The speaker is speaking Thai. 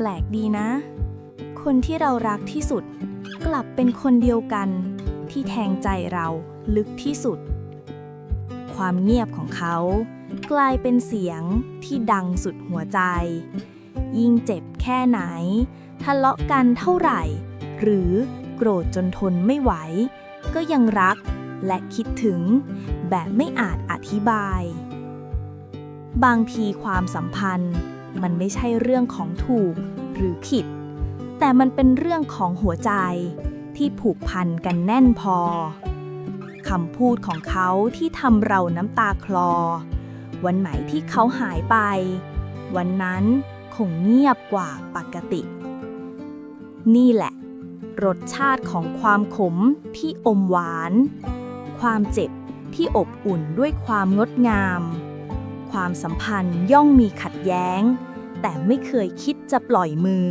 แปลกดีนะ คนที่เรารักที่สุด กลับเป็นคนเดียวกัน ที่แทงใจเราลึกที่สุด ความเงียบของเขา กลายเป็นเสียงที่ดังสุดหัวใจ ยิ่งเจ็บแค่ไหน ทะเลาะกันเท่าไหร่ หรือโกรธจนทนไม่ไหว ก็ยังรักและคิดถึง แบบไม่อาจอธิบาย บางทีความสัมพันธ์ มันไม่ใช่เรื่องของถูกหรือผิด แต่มันเป็นเรื่องของหัวใจที่ผูกพันกันแน่นพอคำพูดของเขาที่ทำเราน้ำตาคลอ วันไหนที่เขาหายไป วันนั้นคงเงียบกว่าปกติ นี่แหละ รสชาติของความขมที่อมหวาน ความเจ็บที่อบอุ่นด้วยความงดงาม ความสัมพันธ์ย่อมมีขัดแย้ง แต่ไม่เคยคิดจะปล่อยมือ